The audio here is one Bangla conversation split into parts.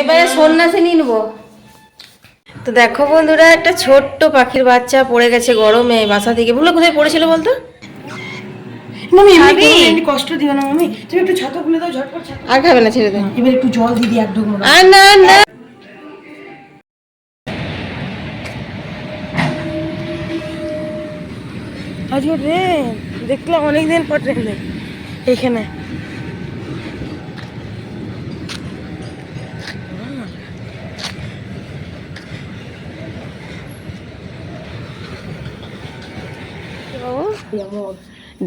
এবারে সন্ন্যাসে নিয়ে নেব। তো দেখো বন্ধুরা একটা ছোট্ট পাখির বাচ্চা পড়ে গেছে গরমে বাসা থেকে। বলল কোথায় পড়েছিল বলতো? মামি কষ্ট দিও না মামি। তুমি একটু ছাতা খুলে দাও ঝটপট ছাতা। আর খাবে না ছেড়ে দে। এবার একটু জল এক আর না না। আজকে ট্রেন। দেখলাম অনেকদিন পর ট্রেন দেখ এখানে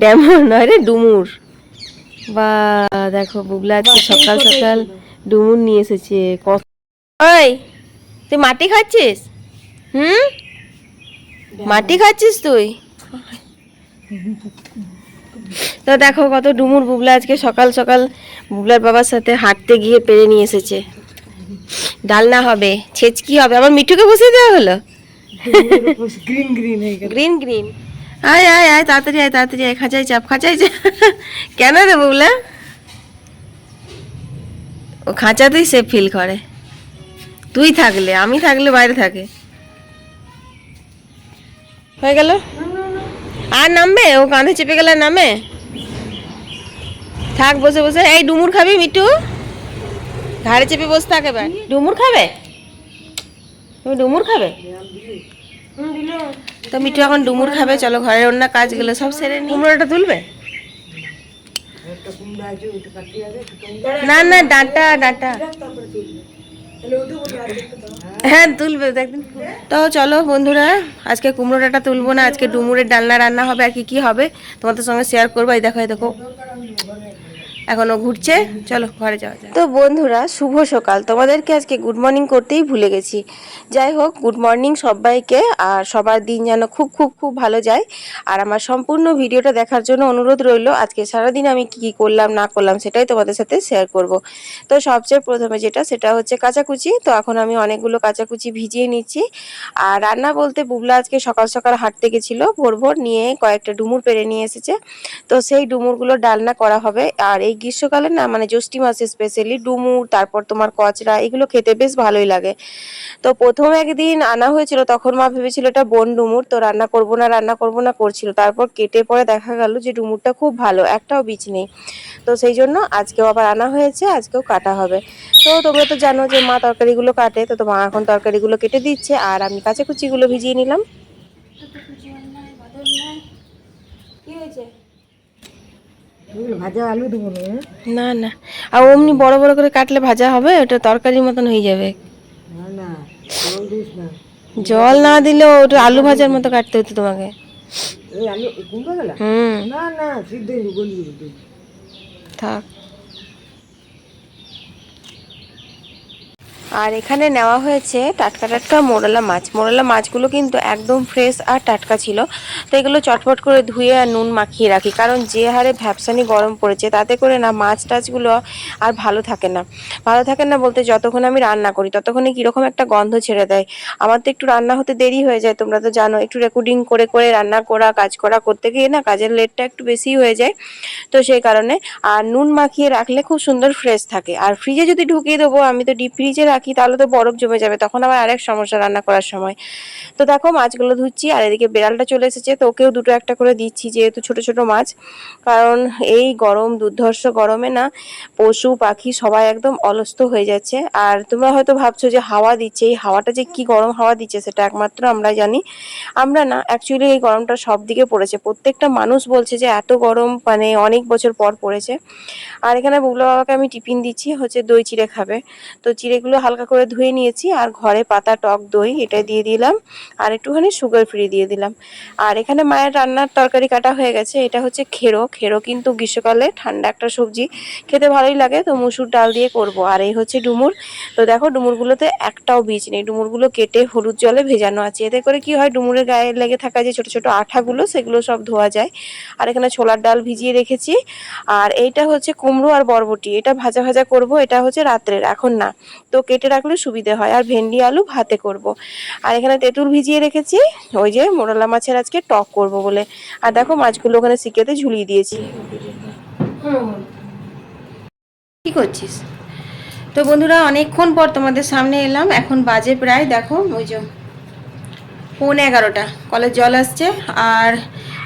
ড্যামর নয় রে ডুমুর। বা দেখো বুবলা আজকে সকাল সকাল ডুমুর নিয়ে এসেছে কত ওই তুই মাটি খাচ্ছিস? হুম? মাটি খাচ্ছিস তুই? তো দেখো কত ডুমুর বুবলা আজকে সকাল সকাল বুবলার বাবার সাথে হাঁটতে গিয়ে পেরে নিয়ে এসেছে। ডালনা হবে ছেচকি হবে আমার মিঠুকে বসিয়ে দেওয়া হলো? গ্রিন গ্রিন গ্রিন গ্রিন আয় আয় আয়, তাড়াতাড়ি আয় তাড়াতাড়ি, আয়, খাঁচাই চাপ খাঁচাই চাপ। কেন রে বউলা ও খাঁচাতেই সে ফিল করে। তুই থাকলে, আমি থাকলে বাইরে থাকে। হয়ে গেল? আর নামবে? ও কাঁধে চেপে গেলে নামে? থাক, বসে বসে। এই, ডুমুর খাবি মিটু ঘাড়ে চেপে বসে থাকে এবার। ডুমুর খাবে? তুমি ডুমুর খাবে? তো মিঠু এখন ডুমুর খাবে চলো ঘরের অন্য কাজগুলো সব সেরে নি কুমড়োটা তুলবে? না না ডাঁটা ডাঁটা। হ্যাঁ তুলবে তো তো চলো বন্ধুরা আজকে কুমড়ো ডাঁটা তুলবো না আজকে ডুমুরের ডালনা রান্না হবে আর কি কি হবে তোমাদের সঙ্গে শেয়ার করব এই দেখো এই দেখো। এখনও ঘুরছে। চলো, ঘরে যাওয়া যায় তো বন্ধুরা, শুভ সকাল। তোমাদেরকে আজকে গুড মর্নিং করতেই ভুলে গেছি। যাই হোক গুড মর্নিং সবাইকে, আর সবার দিন যেন খুব খুব খুব ভালো যায়। আর আমার সম্পূর্ণ ভিডিওটা দেখার জন্য অনুরোধ রইল, আজকে সারাদিন আমি কি কি করলাম, না করলাম সেটাই তোমাদের সাথে শেয়ার করব। তো সবচেয়ে প্রথমে যেটা, সেটা হচ্ছে কাঁচাকুচি। তো এখন আমি অনেকগুলো কাঁচাকুচি ভিজিয়ে নিচ্ছি। আর রান্না বলতে বুবলা আজকে সকাল সকাল হাঁটতে গেছিল, ভোর ভোর নিয়ে কয়েকটা ডুমুর পেরে নিয়ে এসেছে। তো সেই ডুমুরগুলো ডালনা করা হবে। আর এই গ্রীষ্মকালে না মানে জ্যৈষ্ঠী মাসে স্পেশালি ডুমুর, তারপর তোমার কচরা, এগুলো খেতে বেশ ভালোই লাগে। তো প্রথম একদিন আনা হয়েছিল, তখন মা ভেবেছিল এটা বন ডুমুর, তো রান্না করব না, রান্না করব না করছিল। তারপর কেটে পরে দেখা গেল যে ডুমুরটা খুব ভালো, একটাও বীজ নেই। তো সেই জন্য আজকেও আবার আনা হয়েছে, আজকেও কাটা হবে। তো তোমরা তো জানো যে মা তরকারিগুলো কাটে, তো মা এখন তরকারিগুলো কেটে দিচ্ছে, আর আমি কাঁচাকুচিগুলো ভিজিয়ে নিলাম। কি হয়েছে? ভাজা আলু দেবো না না না। আর অমনি বড় বড় করে কাটলে ভাজা হবে ওটা তরকারির মতন হয়ে যাবে। জল না। দিলে দিলেও ওটা আলু ভাজার মতো কাটতে হতো তোমাকে। হুম। না না থাক। আর এখানে নেওয়া হয়েছে টাটকা টাটকা মোরলা মাছ। মোরলা মাছগুলো কিন্তু একদম ফ্রেশ আর টাটকা ছিল। তো এগুলো চটপট করে ধুয়ে আর নুন মাখিয়ে রাখি, কারণ যে হারে ভ্যাপসানি গরম পড়েছে, তাতে করে না মাছ টাছগুলো আর ভালো থাকে না। ভালো থাকে না বলতে যতক্ষণ আমি রান্না করি, ততক্ষণে কীরকম একটা গন্ধ ছেড়ে দেয়। আমার তো একটু রান্না হতে দেরি হয়ে যায়, তোমরা তো জানো, একটু রেকর্ডিং করে করে রান্না করা, কাজ করা করতে গিয়ে না কাজের লেটটা একটু বেশি হয়ে যায়। তো সেই কারণে, আর নুন মাখিয়ে রাখলে খুব সুন্দর ফ্রেশ থাকে। আর ফ্রিজে যদি ঢুকিয়ে দেবো, আমি তো ডিপ ফ্রিজে রাখি তাহলে তো বরফ জমে যাবে। তখন আবার আরেক সমস্যা রান্না করার সময়। তো দেখো, মাছগুলো ধুচ্ছি, আর এদিকে বেড়ালটা চলে এসেছে। তো ওকেও দুটো একটা করে দিচ্ছি, যেহেতু ছোট ছোট মাছ। কারণ এই গরম, দুর্ধর্ষ গরমে না, পশু, পাখি সবাই একদম অলস্ত হয়ে যাচ্ছে। আর তোমরা হয়তো ভাবছ যে হাওয়া দিচ্ছে, এই হাওয়াটা যে কি গরম হাওয়া দিচ্ছে, সেটা একমাত্র আমরা জানি। আমরা না অ্যাকচুয়ালি এই গরমটা সব দিকে পড়েছে। প্রত্যেকটা মানুষ বলছে যে এত গরম মানে অনেক বছর পর পড়েছে। আর এখানে বুগলা বাবাকে আমি টিফিন দিচ্ছি, হচ্ছে দই চিড়ে খাবে। তো চিড়েগুলো হালকা করে ধুয়ে নিয়েছি আর ঘরে পাতা, টক, দই এটা দিয়ে দিলাম আর একটুখানি সুগার ফ্রি দিয়ে দিলাম। আর এখানে মায়ের রান্নার তরকারি কাটা হয়ে গেছে, এটা হচ্ছে খেরো। খেরো কিন্তু গ্রীষ্মকালে ঠান্ডা একটা সবজি, খেতে ভালোই লাগে, তো মুসুর ডাল দিয়ে করব। আর এই হচ্ছে ডুমুর। তো দেখো ডুমুরগুলোতে একটাও বীজ নেই, ডুমুরগুলো কেটে হলুদ জলে ভেজানো আছে। এতে করে কি হয়, ডুমুরের গায়ে লেগে থাকা যে ছোট ছোট আঠাগুলো, সেগুলো সব ধোয়া যায়। আর এখানে ছোলার ডাল ভিজিয়ে রেখেছি। আর এইটা হচ্ছে কুমড়ো আর বরবটি, এটা ভাজা ভাজা করব, এটা হচ্ছে রাত্রের, এখন না। তো কেটে রাখলে সুবিধে হয়, আর ভেন্ডি, আলু ভাতে করব। আর এখানে তেঁতুল ভিজিয়ে রেখেছি, ওই যে মোরলা মাছের আজকে টক করব বলে। আর দেখো মাছগুলো ওখানে সিকেতে ঝুলিয়ে দিয়েছি। কি করছিস? তো বন্ধুরা, অনেকক্ষণ পর তোমাদের সামনে এলাম, এখন বাজে প্রায়, দেখো, ওই যে পৌনে এগারোটা। কলের জল আসছে, আর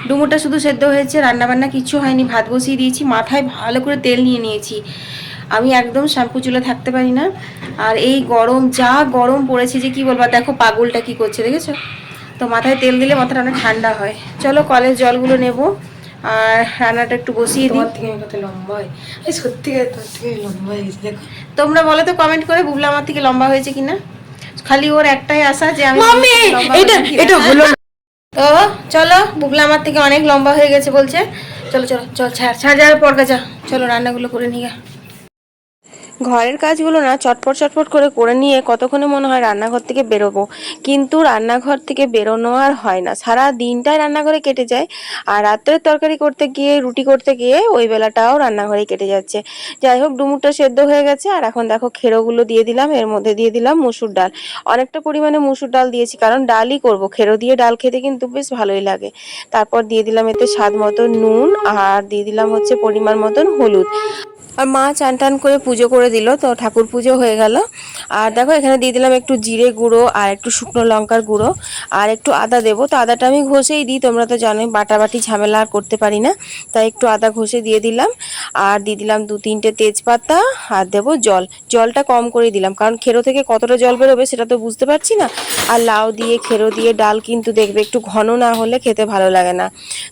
ডুমুরটা শুধু সেদ্ধ হয়েছে, রান্নাবান্না কিছু হয়নি, ভাত বসিয়ে দিয়েছি, মাথায় ভালো করে তেল নিয়ে নিয়েছি। আমি একদম শ্যাম্পু চুলে থাকতে পারি না। আর এই গরম যা গরম পড়েছে যে কি বলব দেখো পাগলটা কি করছে দেখেছ? তো মাথায় তেল দিলে মাথাটা অনেক ঠান্ডা হয়। চলো কলের জলগুলো নেব আর রান্নাটা একটু বসিয়ে দিই। তোমার থেকে কত লম্বা হয়। থেকে লম্বা দেখো। তোমরা বলো তো কমেন্ট করে বুবলা আমার থেকে লম্বা হয়েছে কিনা? খালি ওর একটাই আশা যে আমি এটা এটা হলো তো চলো বুবলা আমার থেকে অনেক লম্বা হয়ে গেছে বলছে। চলো চলো চল ছাড় ছাড় যাওয়ার পর যা। চলো রান্নাগুলো করে নিয়ে ঘরের কাজগুলো না চটপট চটপট করে করে নিয়ে কতক্ষণে মনে হয় রান্নাঘর থেকে বেরোবো? কিন্তু রান্নাঘর থেকে বেরোনো আর হয় না। সারা দিনটাই রান্নাঘরে কেটে যায় আর রাত্রের তরকারি করতে গিয়ে, রুটি করতে গিয়ে ওই বেলাটাও রান্নাঘরে কেটে যাচ্ছে। যাই হোক, ডুমুরটা সেদ্ধ হয়ে গেছে আর এখন দেখো খেরোগুলো দিয়ে দিলাম। এর মধ্যে দিয়ে দিলাম মুসুর ডাল। অনেকটা পরিমাণে মুসুর ডাল দিয়েছি কারণ ডালই করব। খেরো দিয়ে ডাল খেতে কিন্তু বেশ ভালোই লাগে। তারপর দিয়ে দিলাম এতে স্বাদ মতো নুন আর দিয়ে দিলাম হচ্ছে পরিমাণ মতন হলুদ। আর মা চান টান করে পুজো করে দিল, তো ঠাকুর পুজো হয়ে গেল। আর দেখো এখানে দিয়ে দিলাম একটু জিরে গুঁড়ো আর একটু শুকনো লঙ্কার গুঁড়ো আর একটু আদা দেবো। তো আদাটা আমি ঘষেই দিই, তোমরা তো জানোই বাটাবাটি ঝামেলা আর করতে পারি না। তাই একটু আদা ঘষে দিয়ে দিলাম। আর দিয়ে দিলাম দু তিনটে তেজপাতা আর দেবো জল। জলটা কম করে দিলাম, কারণ খেরো থেকে কতটা জল বেরোবে সেটা তো বুঝতে পারছি না। আর লাউ দিয়ে, খেরো দিয়ে ডাল কিন্তু দেখবে একটু ঘন না হলে খেতে ভালো লাগে না।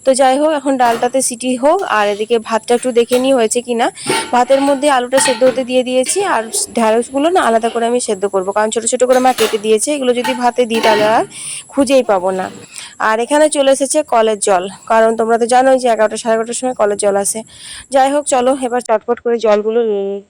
তো যাই হোক, এখন ডালটাতে সিটি হোক, আর এদিকে ভাতটা একটু দেখে নিই হয়েছে কিনা। ভাতের মধ্যে আলুটা সেদ্ধ হতে দিয়ে দিয়েছি, আর ঢ্যাঁড়সগুলো না আলাদা করে আমি সেদ্ধ করব। কারণ ছোটো ছোটো করে মা কেটে দিয়েছে, এগুলো যদি ভাতে দিই তাহলে আর খুঁজেই পাবো না। আর এখানে চলে এসেছে কলের জল। কারণ তোমরা তো জানোই যে এগারোটা, সাড়ে এগারোটার সময় কলের জল আসে। যাই হোক, চলো এবার চটপট করে জলগুলো নিয়ে নিই।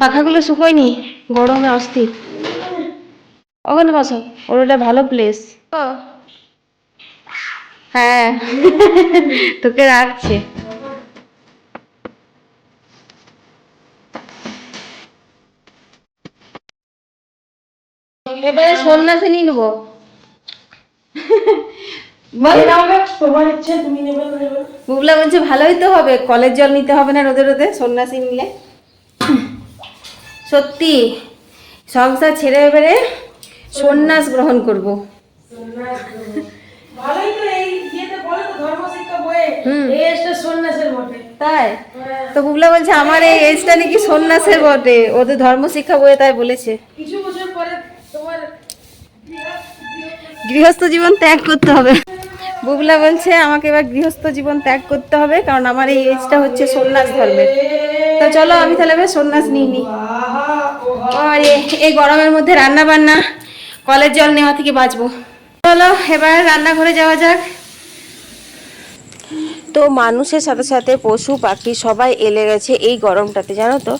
পাখাগুলো শুকোয়নি গরমে অস্থির। ওখানে বসো ওর ওটা ভালো প্লেস হ্যাঁ তোকে রাখছে। এবারে সন্ন্যাসিনী নেব। বুবলা বলছে ভালোই তো হবে কলের জল নিতে হবে না রোদে রোদে সন্ন্যাসী নিলে। সত্যি সংসার ছেড়ে এবারে সন্ন্যাস গ্রহণ করব। ভালোই তো এই ইয়েতে বলে তো তাই? বুবলা বলছে আমার এই এজটা নাকি সন্ন্যাসের বটে। ওদের ধর্মশিক্ষা বইয়ে তাই বলেছে। কিছু বছর পরে তোমার গৃহস্থ জীবন ত্যাগ করতে হবে। বুবলা বলছে, আমাকে এবার গৃহস্থ জীবন ত্যাগ করতে হবে, কারণ আমার এই এজটা হচ্ছে সন্ন্যাস ধর্মের। তো চলো আমি তাহলে এবার সন্ন্যাস নিয়ে নিই আর এ- এই গরমের মধ্যে রান্না বান্না কলের জল নেওয়া থেকে বাঁচবো। চলো, এবার রান্নাঘরে যাওয়া যাক। তো মানুষের সাথে সাথে পশু, পাখি সবাই এলে গেছে এই গরমটাতে, জানো তো?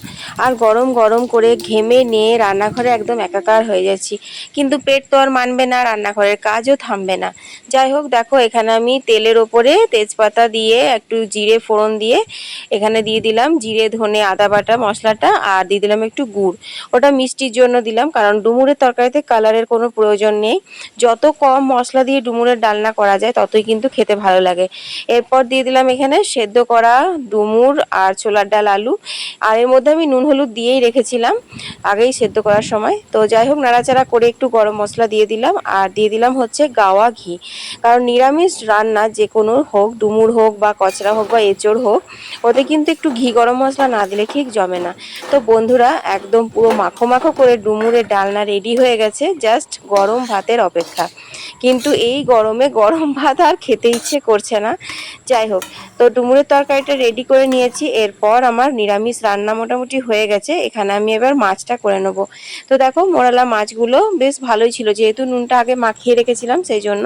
আর গরম গরম করে ঘেমে নিয়ে রান্নাঘরে একদম একাকার হয়ে যাচ্ছি। কিন্তু পেট তো আর মানবে না, রান্নাঘরের কাজও থামবে না। যাই হোক, দেখো, এখানে আমি তেলের ওপরে তেজপাতা দিয়ে একটু জিরে ফোড়ন দিয়ে এখানে দিয়ে দিলাম জিরে, ধনে, আদা বাটা, মশলাটা, আর দিয়ে দিলাম একটু গুড়। ওটা মিষ্টির জন্য দিলাম, কারণ ডুমুরের তরকারিতে কালারের কোনো প্রয়োজন নেই। যত কম মশলা দিয়ে ডুমুরের ডালনা করা যায়, ততই কিন্তু খেতে ভালো লাগে। এরপর দিয়ে দিলাম এখানে সেদ্ধ করা ডুমুর আর ছোলার ডাল আলু। আর এর মধ্যে আমি নুন হলুদ দিয়েই রেখেছিলাম আগেই সেদ্ধ করার সময়। তো যাই হোক, নাড়াচাড়া করে একটু গরম মশলা দিয়ে দিলাম। আর দিয়ে দিলাম হচ্ছে গাওয়া ঘি। কারণ নিরামিষ রান্না যে কোনো হোক, ডুমুর হোক বা কচরা হোক বা এঁচড় হোক, ওতে কিন্তু একটু ঘি গরম মশলা না দিলে ঠিক জমে না। তো বন্ধুরা, একদম পুরো মাখো মাখো করে ডুমুরের ডালনা রেডি হয়ে গেছে, জাস্ট গরম ভাতের অপেক্ষা। কিন্তু এই গরমে গরম ভাত আর খেতে ইচ্ছে করছে না। যাই হোক। তো ডুমুরের তরকারিটা রেডি করে নিয়েছি। এরপর আমার নিরামিষ রান্না মোটামুটি হয়ে গেছে। এখানে আমি এবার মাছটা করে নেব। তো দেখো, মোরালা মাছগুলো বেশ ভালোই ছিল। যেহেতু নুনটা আগে মাখিয়ে রেখেছিলাম, সেই জন্য।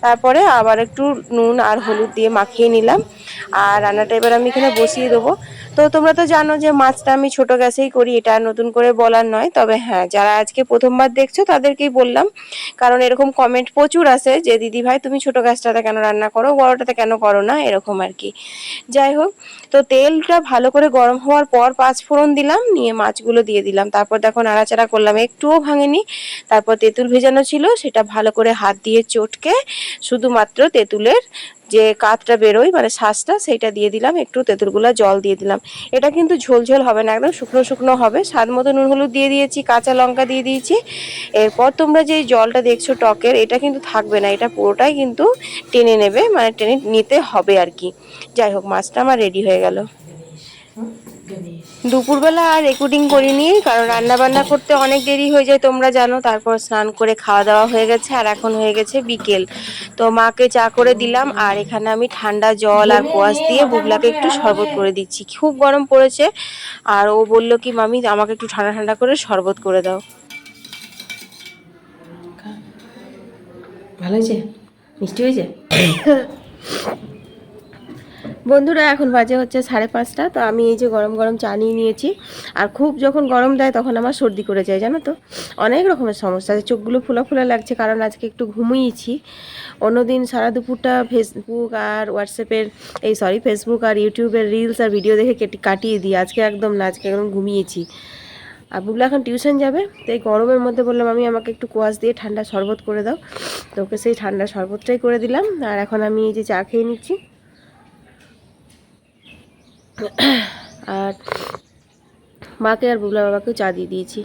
তারপরে আবার একটু নুন আর হলুদ দিয়ে মাখিয়ে নিলাম। আর রান্নাটা এবার আমি এখানে বসিয়ে দেবো। তো তোমরা তো জানো যে মাছটা আমি ছোট গ্যাসেই করি, এটা নতুন করে বলার নয়। তবে হ্যাঁ যারা আজকে প্রথমবার দেখছ তাদেরকেই বললাম, কারণ এরকম কমেন্ট প্রচুর আছে যে, দিদি ভাই, তুমি ছোট গ্যাসটাতে কেন রান্না করো? বড়টাতে কেন করো না? এরকম আর কি। যাই হোক, তো তেলটা ভালো করে গরম হওয়ার পর পাঁচ ফোড়ন দিলাম, নিয়ে মাছগুলো দিয়ে দিলাম। তারপর দেখো নাড়াচাড়া করলাম, একটুও ভাঙেনি। তারপর তেঁতুল ভেজানো ছিল, সেটা ভালো করে হাত দিয়ে চটকে শুধুমাত্র তেঁতুলের যে কাতটা বেরোয় মানে শ্বাসটা সেইটা দিয়ে দিলাম, একটু তেঁতুলগুলা জল দিয়ে দিলাম। এটা কিন্তু ঝোল ঝোল হবে না, একদম শুকনো শুকনো হবে। স্বাদ মতো নুন হলুদ দিয়ে দিয়েছি, কাঁচা লঙ্কা দিয়ে দিয়েছি। এরপর তোমরা যে জলটা দেখছ টকের, এটা কিন্তু থাকবে না, এটা পুরোটাই কিন্তু টেনে নেবে মানে টেনে নিতে হবে আর কি। যাই হোক, মাছটা আমার রেডি হয়ে গেল। দুপুরবেলা আর রেকর্ডিং করিনি কারণ রান্না বান্না করতে অনেক দেরি হয়ে যায় তোমরা জানো। তারপর স্নান করে খাওয়া দাওয়া হয়ে গেছে আর এখন হয়ে গেছে বিকেল। তো মাকে চা করে দিলাম আর এখানে আমি ঠান্ডা জল আর কোয়াশ দিয়ে বুগলাকে একটু শরবত করে দিচ্ছি। খুব গরম পড়েছে আর ও বলল কি মামি আমাকে একটু ঠান্ডা ঠান্ডা করে শরবত করে দাও। ভালো হয়েছে? মিষ্টি হয়েছে? বন্ধুরা, এখন বাজে হচ্ছে সাড়ে পাঁচটা, তো আমি এই যে গরম গরম চা নিয়ে নিয়েছি। আর খুব যখন গরম দেয়, তখন আমার সর্দি করে যায়, জানো তো? অনেক রকমের সমস্যা আছে, চোখগুলো ফোলা ফোলা লাগছে, কারণ আজকে একটু ঘুমিয়েছি। অন্যদিন সারা দুপুরটা ফেসবুক আর হোয়াটসঅ্যাপের এই সরি ফেসবুক আর ইউটিউবের রিলস আর ভিডিও দেখে কেটে কাটিয়ে দিই। আজকে একদম না, আজকে একদম ঘুমিয়েছি। আর বুগলা এখন টিউশন যাবে, তো এই গরমের মধ্যে বললাম, আমি আমাকে একটু কোয়াশ দিয়ে ঠান্ডা শরবত করে দাও। তো ওকে সেই ঠান্ডা শরবতটাই করে দিলাম। আর এখন আমি এই যে চা খেয়ে নিচ্ছি। আর মাকে আর বুবলা বাবাকেও চা দিয়ে দিয়েছি।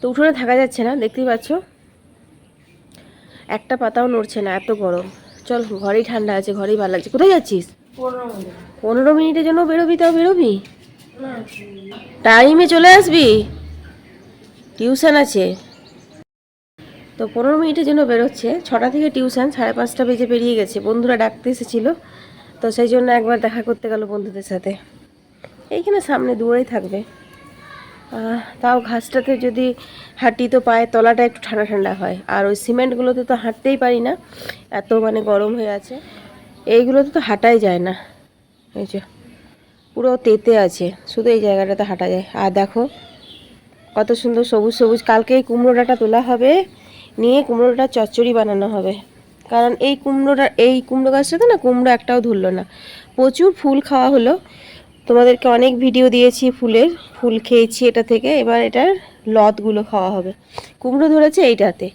তো উঠোনে থাকা যাচ্ছে না দেখতেই পাচ্ছ। একটা পাতাও নড়ছে না এত গরম। চল ঘরেই ঠান্ডা আছে ঘরেই ভালো লাগছে। কোথায় যাচ্ছিস? পনেরো মিনিটের জন্য বেরোবি তাও বেরোবি? টাইমে চলে আসবি? টিউশন আছে। তো পনেরো মিনিটের জন্য বেরোচ্ছে ছটা থেকে টিউশন সাড়ে পাঁচটা বেজে বেরিয়ে গেছে। বন্ধুরা ডাকতে এসেছিল তো সেই জন্য একবার দেখা করতে গেল বন্ধুদের সাথে। এইখানে সামনে দূরেই থাকবে। তাও ঘাসটাতে যদি হাঁটি তো পায়ের তলাটা একটু ঠান্ডা ঠান্ডা হয়। আর ওই সিমেন্টগুলোতে তো হাঁটতেই পারি না। এত মানে গরম হয়ে আছে। এইগুলোতে তো হাঁটাই যায় না। এই যে, পুরো তেতে আছে। শুধু এই জায়গাটাতে হাঁটা যায়। আর দেখো, কত সুন্দর সবুজ সবুজ। কালকে এই কুমড়ো ডাঁটা তোলা হবে। নিয়ে কুমড়োটা চচ্চড়ি বানানো হবে। কারণ এই কুমড়োটা, এই কুমড়ো গাছটাতে না কুমড়ো একটাও ধরলো না। প্রচুর ফুল খাওয়া হলো। তোমাদেরকে অনেক ভিডিও দিয়েছি ফুলের, ফুল খেয়েছি এটা থেকে। এবার এটার লতগুলো খাওয়া হবে। কুমড়ো ধরেছে এইটাতে।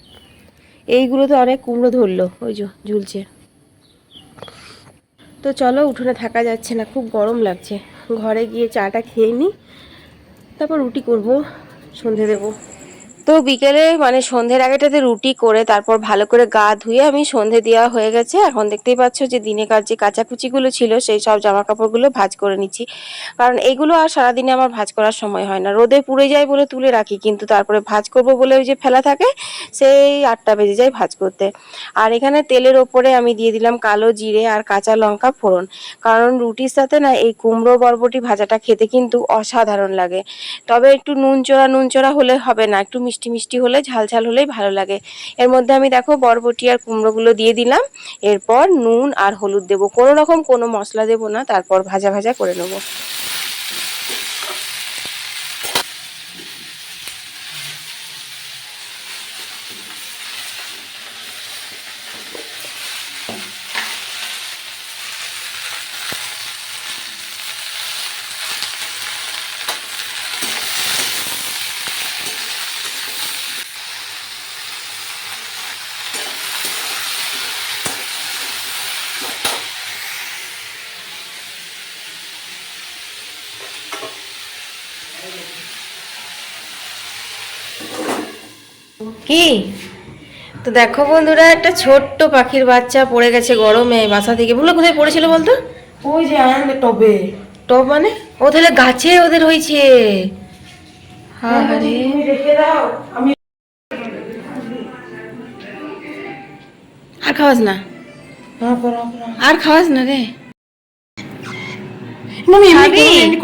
এইগুলো তো অনেক কুমড়ো ধরলো। ওই যে ঝুলছে। তো চলো, উঠোনে থাকা যাচ্ছে না। খুব গরম লাগছে। ঘরে গিয়ে চাটা খেয়ে নিই তারপর রুটি করব, সন্ধে দেবো। তো বিকেলে মানে সন্ধ্যের আগেটাতে রুটি করে তারপর ভালো করে গা ধুয়ে আমি সন্ধে দেওয়া হয়ে গেছে। এখন দেখতেই পাচ্ছ যে দিনে দিনেকার যে কাচাকুচিগুলো ছিল, সেই সব জামা কাপড়গুলো ভাজ করে নিচ্ছি। কারণ এইগুলো আর সারাদিনে আমার ভাজ করার সময় হয় না। রোদে পুড়ে যায় বলে তুলে রাখি, কিন্তু তারপরে ভাজ করব বলে ওই যে ফেলা থাকে, সেই আটটা বেজে যায় ভাজ করতে। আর এখানে তেলের ওপরে আমি দিয়ে দিলাম কালো জিরে আর কাঁচা লঙ্কা ফোড়ন। কারণ রুটির সাথে না এই কুমড়ো, বরবটি ভাজাটা খেতে কিন্তু অসাধারণ লাগে। তবে একটু নুন চড়া নুন চড়া হলে হবে না, একটু মিষ্টি মিষ্টি হলে, ঝাল ঝাল হলেই ভালো লাগে। এর মধ্যে আমি দেখো বরবটি আর কুমড়োগুলো দিয়ে দিলাম। এরপর নুন আর হলুদ দেবো। কোনো রকম কোনো মশলা দেবো না। তারপর ভাজা ভাজা করে নেব। কি তো দেখো বন্ধুরা একটা ছোট্ট পাখির বাচ্চা পড়ে গেছে গরমে বাসা থেকে। বলো কোথায় পড়েছিল বলতো? ওই যে টবে। টপ মানে? ও তাহলে গাছে ওদের হয়েছে। আরে দাও আমি আর খাওয়াস না? হ্যাঁ আর খাওয়াস না রে? মামি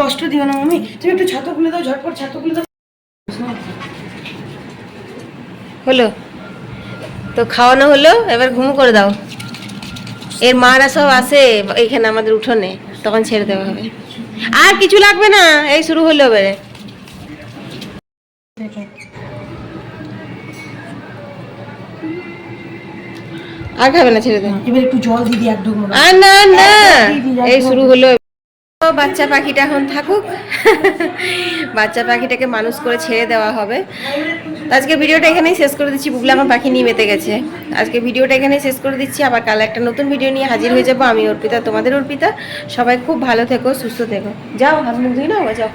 কষ্ট দিও না মামি। তুমি একটু ছাতা খুলে দাও ঝটপট ছাতা খুলে দাও। হলো। তো খাওয়ানো হলো এবার ঘুম করে দাও। এর মারা সব আসে এইখানে আমাদের উঠোনে তখন ছেড়ে দেওয়া হবে। আর কিছু লাগবে না এই শুরু হলো এবারে। আর খাবে না ছেড়ে দে এবার একটু জল এক আর না না এই শুরু হলো বাচ্চা পাখিটা এখন থাকুক। বাচ্চা পাখিটাকে মানুষ করে ছেড়ে দেওয়া হবে। আজকে ভিডিওটা এখানেই শেষ করে দিচ্ছি। বুগলে আমার পাখি নিয়ে মেতে গেছে। আজকে ভিডিওটা এখানেই শেষ করে দিচ্ছি। আবার কাল একটা নতুন ভিডিও নিয়ে হাজির হয়ে যাব। আমি অর্পিতা, তোমাদের অর্পিতা। সবাই খুব ভালো থেকো, সুস্থ থেকো। যাও, হাত মুখ ধুই না যাও।